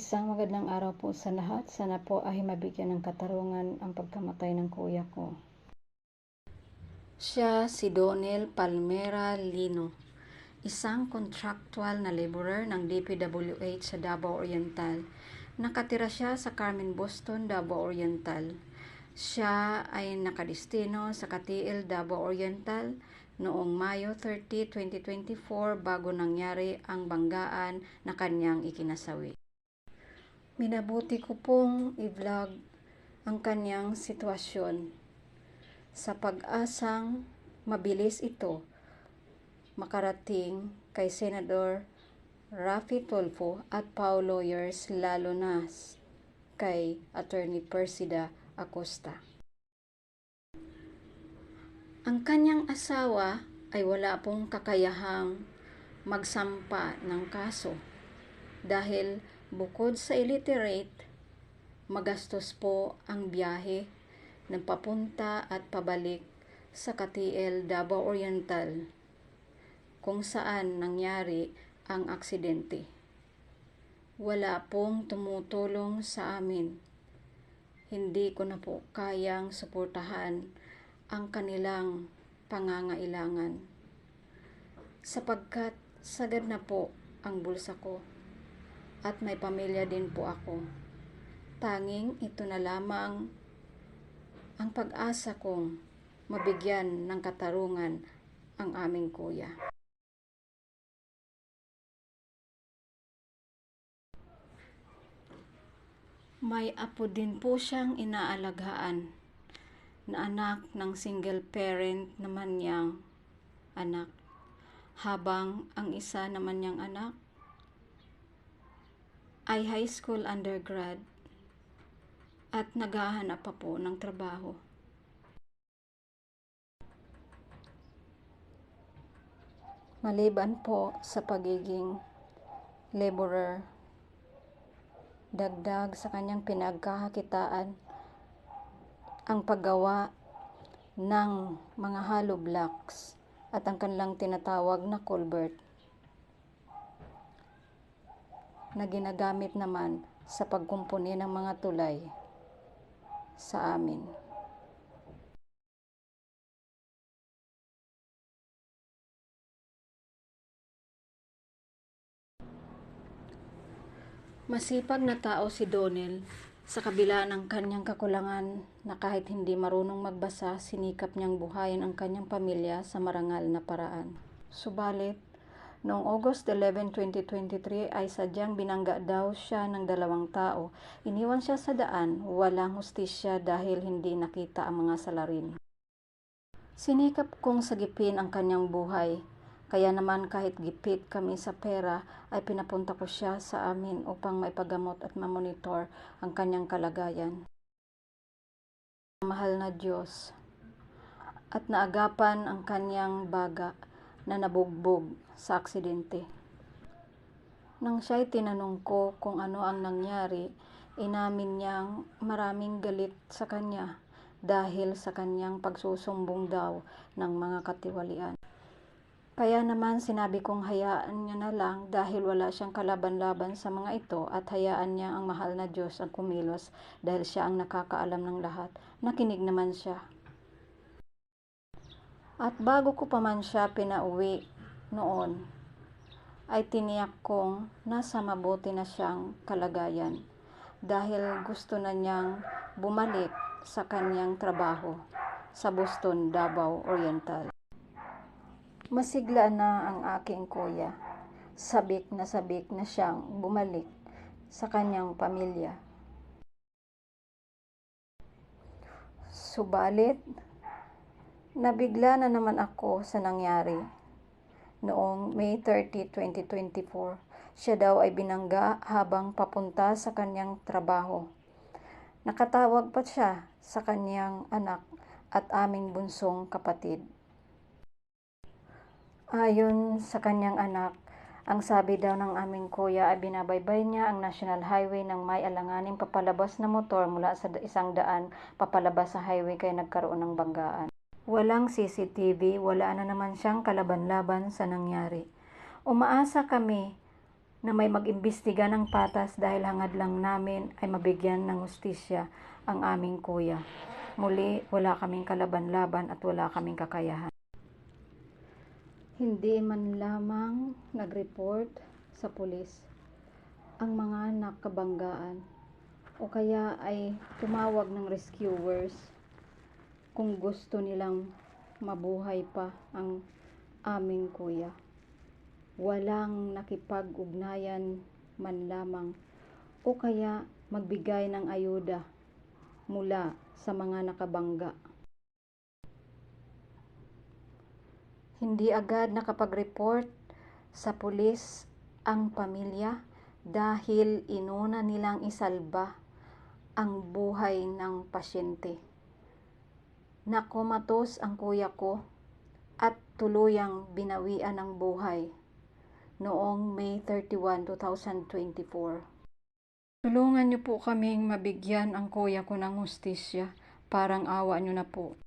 Isang magandang araw po sa lahat. Sana po ay mabigyan ng katarungan ang pagkamatay ng kuya ko. Siya si Donel Palmera Lino, isang contractual na laborer ng DPWH sa Davao Oriental. Nakatira siya sa Carmen Boston, Davao Oriental. Siya ay nakadestino sa Katiil, Davao Oriental noong Mayo 30, 2024 bago nangyari ang banggaan na kanyang ikinasawi. Minabuti ko pong i-vlog ang kanyang sitwasyon sa pag-asang mabilis ito makarating kay Senador Rafi Tulfo at Pau Lawyers lalo na kay Attorney Persida Acosta. Ang kanyang asawa ay wala pong kakayahang magsampa ng kaso dahil bukod sa illiterate, magastos po ang biyahe ng papunta at pabalik sa Katiel, Davao Oriental kung saan nangyari ang aksidente. Wala pong tumutulong sa amin. Hindi ko na po kayang suportahan ang kanilang pangangailangan sapagkat sagad na po ang bulsa ko at may pamilya din po ako. Tanging ito na lamang ang pag-asa kong mabigyan ng katarungan ang aming kuya. May apo din po siyang inaalaghaan na anak ng single parent naman niyang anak. Habang ang isa naman niyang anak ay high school undergrad at naghahanap pa po ng trabaho. Maliban po sa pagiging laborer, dagdag sa kanyang pinagkakakitaan ang paggawa ng mga hollow blocks at ang kanilang tinatawag na culvert na ginagamit naman sa pagkumpuni ng mga tulay sa amin. Masipag na tao si Donel sa kabila ng kanyang kakulangan na kahit hindi marunong magbasa, sinikap niyang buhayin ang kanyang pamilya sa marangal na paraan. Subalit, noong August 11, 2023 ay sadyang binangga daw siya ng dalawang tao. Iniwan siya sa daan, walang hustisya dahil hindi nakita ang mga salarin. Sinikap kong sagipin ang kanyang buhay, kaya naman kahit gipit kami sa pera ay pinapunta ko siya sa amin upang maipagamot at mamonitor ang kanyang kalagayan. Mahal na Diyos at naagapan ang kanyang baga na nabugbog sa aksidente. Nang siya'y tinanong ko kung ano ang nangyari, inamin niyang maraming galit sa kanya dahil sa kanyang pagsusumbong daw ng mga katiwalian. Kaya naman sinabi kong hayaan niya na lang dahil wala siyang kalaban-laban sa mga ito at hayaan niya ang mahal na Diyos ang kumilos dahil siya ang nakakaalam ng lahat. Nakinig naman siya. At bago ko pa man siya pinauwi noon, ay tiniyak kong nasa mabuti na siyang kalagayan dahil gusto na niyang bumalik sa kanyang trabaho sa Boston, Davao Oriental. Masigla na ang aking kuya. Sabik na sabik na siyang bumalik sa kanyang pamilya. Subalit, nabigla na naman ako sa nangyari. Noong May 30, 2024, siya daw ay binangga habang papunta sa kanyang trabaho. Nakatawag pa siya sa kanyang anak at aming bunsong kapatid. Ayon sa kanyang anak, ang sabi daw ng aming kuya ay binabaybay niya ang National Highway ng may alanganing papalabas na motor mula sa isang daan papalabas sa highway kaya nagkaroon ng banggaan. Walang CCTV, wala na naman siyang kalaban-laban sa nangyari. Umaasa kami na may mag-imbestiga ng patas dahil hangad lang namin ay mabigyan ng hustisya ang aming kuya. Muli, wala kaming kalaban-laban at wala kaming kakayahan. Hindi man lamang nag-report sa pulis ang mga nakabanggaan o kaya ay tumawag ng rescuers kung gusto nilang mabuhay pa ang aming kuya. Walang nakipag-ugnayan man lamang o kaya magbigay ng ayuda mula sa mga nakabangga. Hindi agad nakapag-report sa pulis ang pamilya dahil inuna nilang isalba ang buhay ng pasyente. Nakomatos ang kuya ko at tuluyang binawian ng buhay noong May 31, 2024. Tulungan niyo po kaming mabigyan ang kuya ko ng hustisya. Parang awa niyo na po.